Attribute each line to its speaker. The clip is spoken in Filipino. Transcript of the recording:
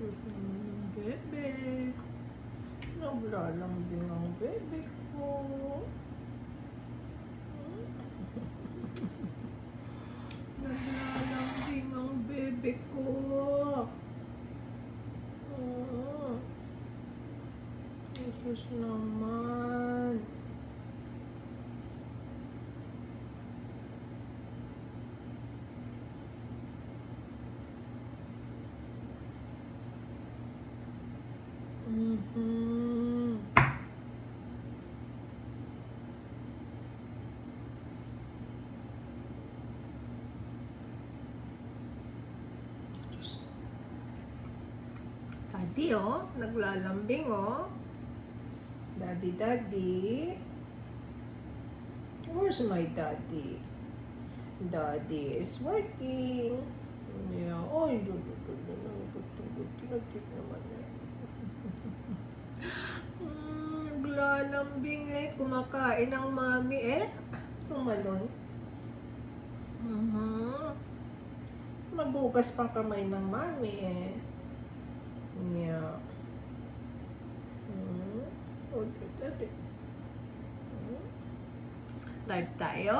Speaker 1: cute ng bebe. Naglalang din ang bebe ko. Hmm? Naglalang din ang bebe ko. Hmm? Jesus naman. Jesus naman. Mhm. Daddy, oh. Naglalambing, oh. Daddy, daddy. Where's my daddy? Daddy is working. Yeah. Oh, do, naglalambing eh. Kumakain ang mami eh. Tumalon. Mhm. Magugas pang kamay ng mami eh. Yeah. Hmm. Oh, dito, dito. Hmm. Live tayo?